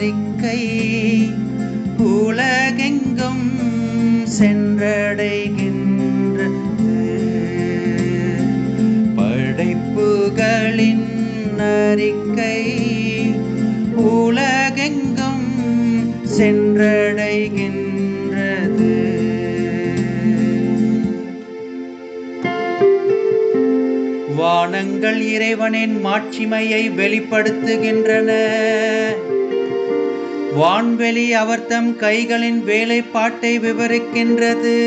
அறிக்கை உலகெங்கும் சென்றடைகின்றது படைப்புகளின் அறிக்கை உலகெங்கும் சென்றடைகின்றது. வானங்கள் இறைவனின் மாட்சிமையை வெளிப்படுத்துகின்றன. வான்வெளி அவர் தம் கைகளின் வேலைப்பாட்டை விவரிக்கின்றது.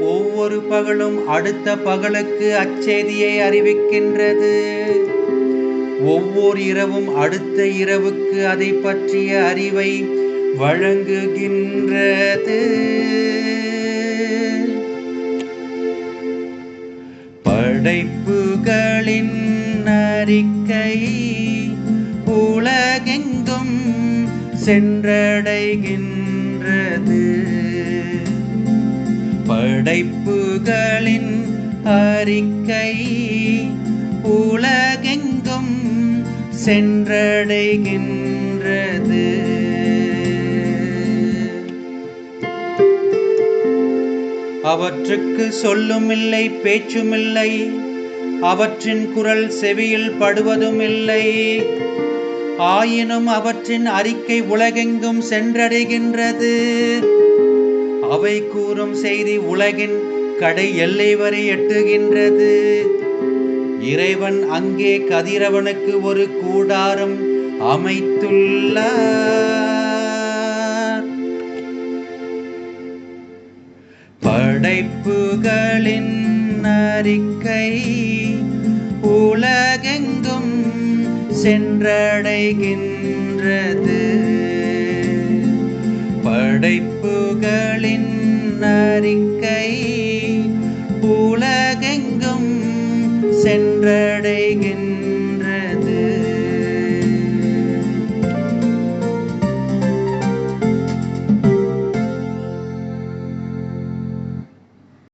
ஒவ்வொரு பகலும் அடுத்த பகலுக்கு அச்செய்தியை அறிவிக்கின்றது. ஒவ்வொரு இரவும் அடுத்த இரவுக்கு அதை பற்றிய அறிவை வழங்குகின்றது. படைப்புகளின் அறிக்கை உலகெங்கும் சென்றடைகின்றது. படைப்புகளின் அறிக்கை உலகெங்கும் சென்றடைகின்றது. அவற்றுக்கு சொல்லுமில்லை பேச்சுமில்லை. அவற்றின் குரல் செவியில் படுவதும் இல்லை ஆயினும் அவற்றின் அறிக்கை உலகெங்கும் சென்றடைகின்றது. அவை கூறும் செய்தி உலகின் கடை எல்லை வரை எட்டுகின்றது. இறைவன் அங்கே கதிரவனுக்கு ஒரு கூடாரம் அமைத்துள்ளார். படைப்புகளின் அறிக்கை சென்றடைகின்றது. படைப்புகளின் அறிக்கை உலகெங்கும் சென்றடைகின்ற